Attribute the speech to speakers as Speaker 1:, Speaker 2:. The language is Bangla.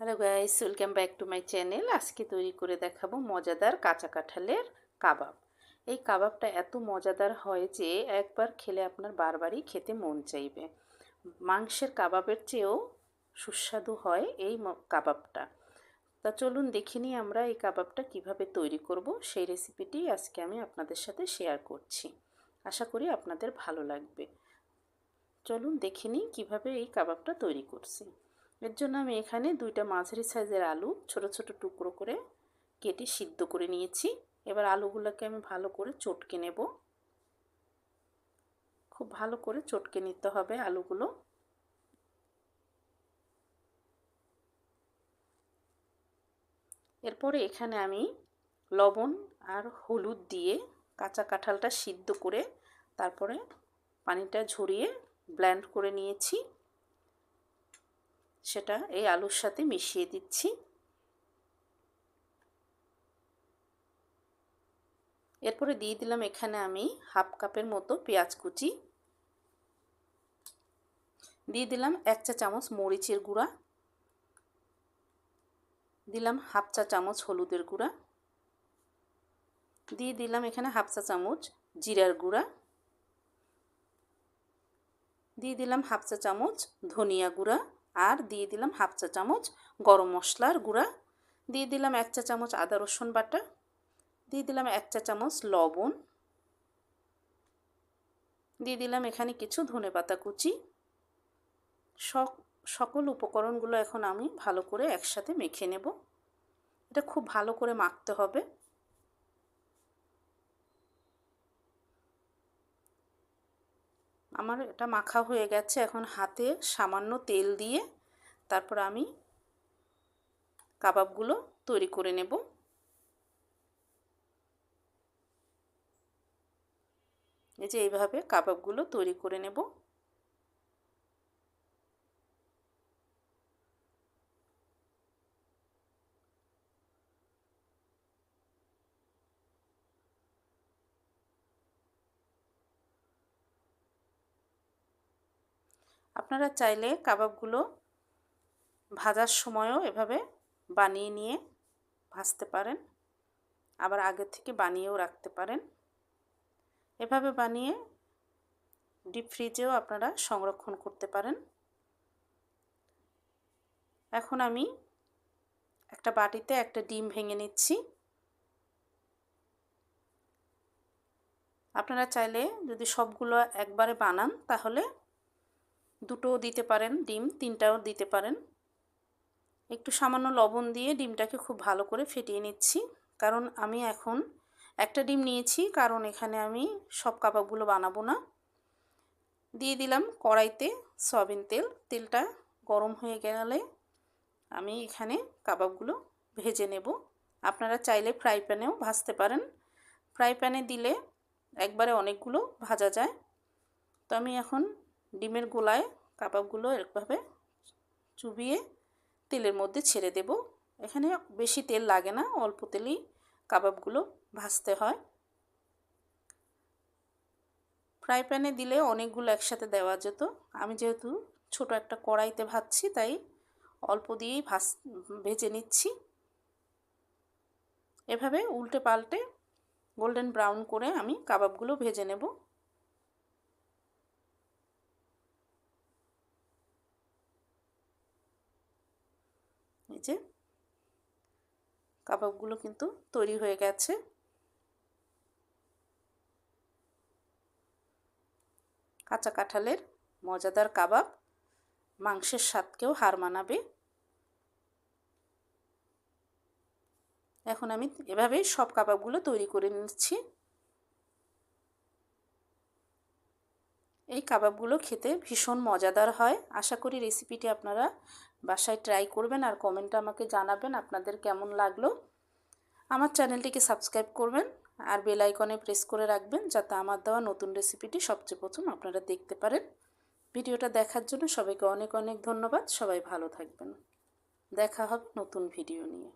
Speaker 1: Hello guys welcome back to my channel আজকে তৈরি করে দেখাবো মজাদার কাঁচা কাঁঠালের কাবাব। এই কাবাবটা এত মজাদার হয় যে একবার খেলে আপনার বারবারই খেতে মন চাইবে। মাংসের কাবাবের চেয়েও সুস্বাদু হয় এই কাবাবটা। তা চলুন দেখে নিই আমরা এই কাবাবটা কীভাবে তৈরি করব। সেই রেসিপিটি আজকে আমি আপনাদের সাথে শেয়ার করছি। আশা করি আপনাদের ভালো লাগবে। চলুন দেখে নিই কীভাবে এই কাবাবটা তৈরি করছি। এর জন্য আমি এখানে দুইটা মাঝারি সাইজের আলু ছোট ছোট টুকরো করে কেটে সিদ্ধ করে নিয়েছি। এবার আলুগুলোকে আমি ভালো করে চটকে নেব। খুব ভালো করে চটকে নিতে হবে আলুগুলো। এরপরে এখানে আমি লবণ আর হলুদ দিয়ে কাঁচা কাঁঠালটা সিদ্ধ করে তারপরে পানিটা ঝরিয়ে ব্ল্যান্ড করে নিয়েছি। সেটা এই আলুর সাথে মিশিয়ে দিচ্ছি। এরপরে দিয়ে দিলাম এখানে আমি হাফ কাপের মতো পেঁয়াজ কুচি। দিয়ে দিলাম এক চা চামচ মরিচের গুঁড়া। দিলাম হাফ চা চামচ হলুদের গুঁড়া। দিয়ে দিলাম এখানে হাফ চা চামচ জিরার গুঁড়া। দিয়ে দিলাম হাফ চা চামচ ধনিয়া গুঁড়া। আর দিয়ে দিলাম হাফ চা চামচ গরম মশলার গুঁড়া। দিয়ে দিলাম এক চা চামচ আদা, রসুন বাটা। দিয়ে দিলাম এক চা চামচ লবণ। দিয়ে দিলাম এখানে কিছু ধনে পাতা কুচি। সকল উপকরণগুলো এখন আমি ভালো করে একসাথে মেখে নেব। এটা খুব ভালো করে মাখতে হবে আমার এটা মাখা হয়ে গেছে এখন হাতে সামান্য তেল দিয়ে তারপর আমি কাবাবগুলো তৈরি করে নেব। এই যে এইভাবে কাবাবগুলো তৈরি করে নেব। আপনারা চাইলে কাবাবগুলো ভাজার সময়ও এভাবে বানিয়ে নিয়ে ভাজতে পারেন। আবার আগে থেকে বানিয়েও রাখতে পারেন। এভাবে বানিয়ে ডিপ ফ্রিজেও আপনারা সংরক্ষণ করতে পারেন। এখন আমি একটা বাটিতে একটা ডিম ভেঙে নিচ্ছি। আপনারা চাইলে যদি সবগুলো একবারে বানান তাহলে দুটোও দিতে পারেন, ডিম তিনটাও দিতে পারেন। একটু সামান্য লবণ দিয়ে ডিমটাকে খুব ভালো করে ফেটিয়ে নিচ্ছি। কারণ আমি এখন একটা ডিম নিয়েছি, কারণ এখানে আমি সব কাবাবগুলো বানাবো না। দিয়ে দিলাম কড়াইতে সয়াবিন তেল। তেলটা গরম হয়ে গেলে আমি এখানে কাবাবগুলো ভেজে নেব। আপনারা চাইলে ফ্রাই প্যানেও ভাজতে পারেন। ফ্রাই প্যানে দিলে একবারে অনেকগুলো ভাজা যায়। তো আমি এখন ডিমের গোলায় কাবাবগুলো এরকমভাবে চুবিয়ে তেলের মধ্যে ছেড়ে দেব। এখানে বেশি তেল লাগে না, অল্প তেলেই কাবাবগুলো ভাজতে হয়। ফ্রাই প্যানে দিলে অনেকগুলো একসাথে দেওয়া যেত। আমি যেহেতু ছোট একটা কড়াইতে ভাজছি, তাই অল্প দিয়েই ভাজ, ভেজে নিচ্ছি। এভাবে উল্টে পাল্টে গোল্ডেন ব্রাউন করে আমি কাবাবগুলো ভেজে নেব এই যে কাবাবগুলো কিন্তু তৈরি হয়ে গেছে। কাঁচা কাঁঠালের মজাদার কাবাব মাংসের স্বাদকেও হার মানাবে। এখন আমি এভাবেই সব কাবাবগুলো তৈরি করে নিচ্ছি। এই কাবাবগুলো খেতে ভীষণ মজাদার হয়। আশা করি রেসিপিটি আপনারা বাসায় ট্রাই করবেন আর কমেন্টে আমাকে জানাবেন আপনাদের কেমন লাগল। আমার চ্যানেলটিকে সাবস্ক্রাইব করবেন আর বেল আইকনে প্রেস করে রাখবেন যাতে আমার দেওয়া নতুন রেসিপিটি সবচেয়ে প্রথম আপনারা দেখতে পারেন। ভিডিওটা দেখার জন্য সবাইকে অনেক অনেক ধন্যবাদ। সবাই ভালো থাকবেন। দেখা হবে নতুন ভিডিও নিয়ে।